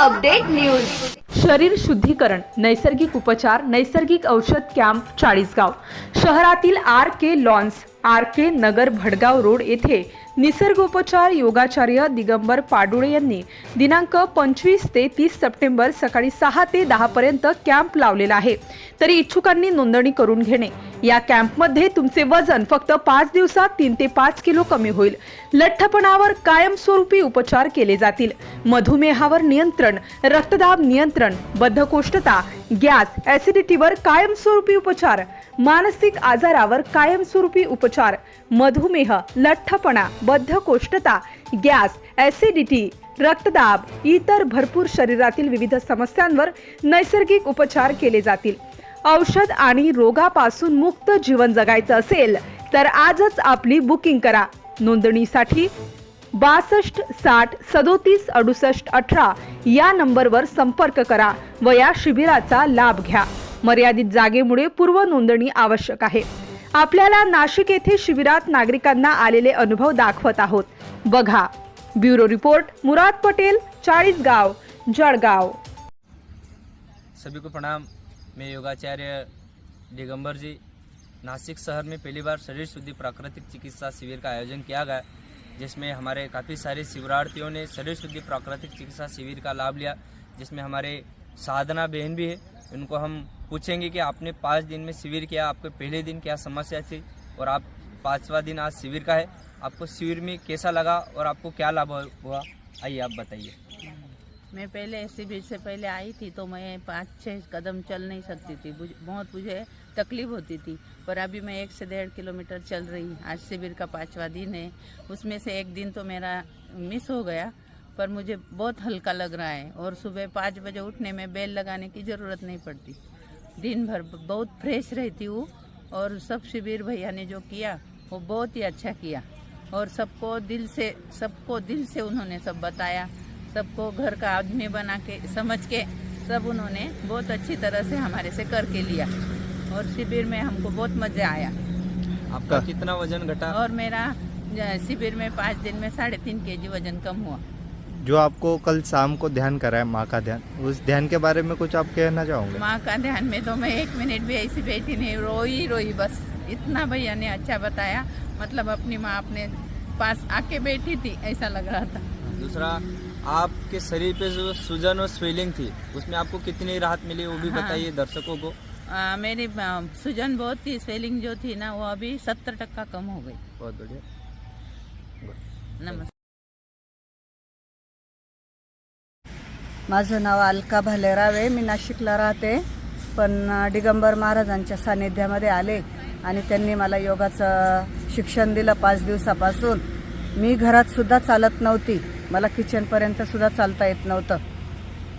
Update news. शरीर शुद्धीकरण नैसर्गिक उपचार नैसर्गिक औषध कॅम्प चाळीसगाव. शहरातील R K lawns R K Nagar Bhadgaon road येथे निसर्गोपचार योगाचार्य दिगंबर पाडुळे यांनी दिनांक पंचवीस ते तीस सप्टेंबर सकाळी सहा ते दहा पर्यंत कॅम्प लावलेला आहे. तरी इच्छुकांनी नोंदणी करून घेणे. या कॅम्पमध्ये तुमचे वजन फक्त पाच दिवसात तीन ते पाच किलो कमी होईल. लठ्ठपणावर कायमस्वरूपी उपचार केले जातील. मधुमेहावर नियंत्रण रक्तदाब नियंत्रण बद्धकोष्ठता गॅस ऍसिडिटीवर कायमस्वरूपी उपचार मानसिक आजारावर कायमस्वरूपी उपचार मधुमेह लठ्ठपणा बद्धकोष्ठता गॅस ऍसिडिटी रक्तदाब इतर भरपूर शरीरातील विविध समस्यांवर नैसर्गिक उपचार केले जातील. औषध आणि रोगापासून मुक्त जीवन जगायचं असेल तर आजच आपली बुकिंग करा. नोंदणीसाठी बासष्ट साठ सदोतीस अडुसष्ट अठरा या नंबरवर संपर्क करा व या शिबिराचा लाभ घ्या. मर्यादित जागेमुळे पूर्व नोंदणी आवश्यक आहे. आपल्याला नाशिक येथे शिबिरात नागरिकांना आलेले अनुभव दाखवत आहोत. बघा. Bureau report Murad Patel Chalisgaon Jalgaon. सभी को प्रणाम. मैं योगाचार्य दिगंबर जी नासिक शहर में पहली बार शरीर शुद्धि प्राकृतिक चिकित्सा शिविर का आयोजन किया गया, जिसमें हमारे काफ़ी सारे शिविरार्थियों ने शरीर शुद्धि प्राकृतिक चिकित्सा शिविर का लाभ लिया, जिसमें हमारे साधना बहन भी है। उनको हम पूछेंगे कि आपने पाँच दिन में शिविर किया, आपके पहले दिन क्या समस्या थी, और आप पाँचवा दिन आज शिविर का है, आपको शिविर में कैसा लगा और आपको क्या लाभ हुआ? आइए आप बताइए। मैं पहले शिविर से पहले आई थी तो मैं पाँच छः कदम चल नहीं सकती थी। बहुत मुझे तकलीफ़ होती थी, पर अभी मैं एक से डेढ़ किलोमीटर चल रही आज शिविर का पाँचवा दिन है। उसमें से एक दिन तो मेरा मिस हो गया, पर मुझे बहुत हल्का लग रहा है और सुबह पाँच बजे उठने में बेल लगाने की ज़रूरत नहीं पड़ती। दिन भर बहुत फ्रेश रहती हूँ और सब शिविर भैया ने जो किया, वो बहुत ही अच्छा किया। और सबको दिल से, सबको दिल से उन्होंने सब बताया। सबको घर का आदमी बना के समझ के सब उन्होंने बहुत अच्छी तरह से हमारे से करके लिया। और शिविर में हमको बहुत मज़ा आया। आपका कितना वज़न घटा? और मेरा शिविर में पाँच दिन में साढ़े तीन के जी वज़न कम हुआ। जो आपको कल शाम को ध्यान कराया माँ का ध्यान उस ध्यान के बारे में कुछ आप कहना चाहोगे माँ का ध्यान में तो मैं एक मिनट भी ऐसी बैठी नहीं रोई रोई बस। इतना भैया ने अच्छा बताया मतलब अपनी माँ अपने पास आके बैठी थी ऐसा लग रहा था। दूसरा आपके शरीर पे जो सूजन और स्वेलिंग थी उसमें आपको कितनी राहत मिली वो भी हाँ। बताइए दर्शकों को। आ, मेरी सूजन बहुत थी स्वेलिंग जो थी ना वो अभी सत्तर टक्का कम हो गई। बहुत बढ़िया। नमस्कार माझं नाव अलका भालेरावे मी नाशिकला राहते पण अ, दिगंबर महाराजांच्या सानिध्यामध्ये आले आणि त्यांनी मला योगाचं शिक्षण दिलं पाच दिवसापासून. मी घरात सुद्धा चालत नव्हती. मला किचनपर्यंत सुद्धा चालता येत नव्हतं.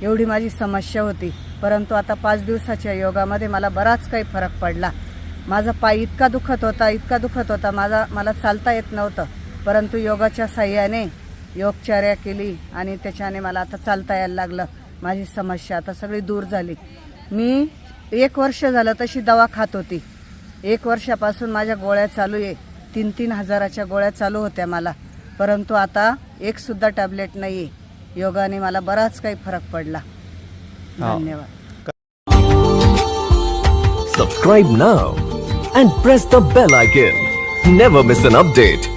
एवढी माझी समस्या होती. परंतु आता पाच दिवसाच्या योगामध्ये मला बराच काही फरक पडला. माझा पाय इतका दुखत होता इतका दुखत होता माझा मला चालता येत नव्हतं. परंतु योगाच्या साह्याने योगचर्या केली आणि त्याच्याने मला आता चालता यायला लागलं. माझी समस्या आता सगळी दूर झाली. मी एक वर्ष झालं तशी दवा खात होती. एक वर्षापासून माझ्या गोळ्या चालू आहे. तीन तीन हजाराच्या गोळ्या चालू होत्या मला. परंतु आता एक सुद्धा टॅबलेट नाही योगाने मला बराच काही फरक पडला. धन्यवाद. Subscribe now and press the bell icon never miss an update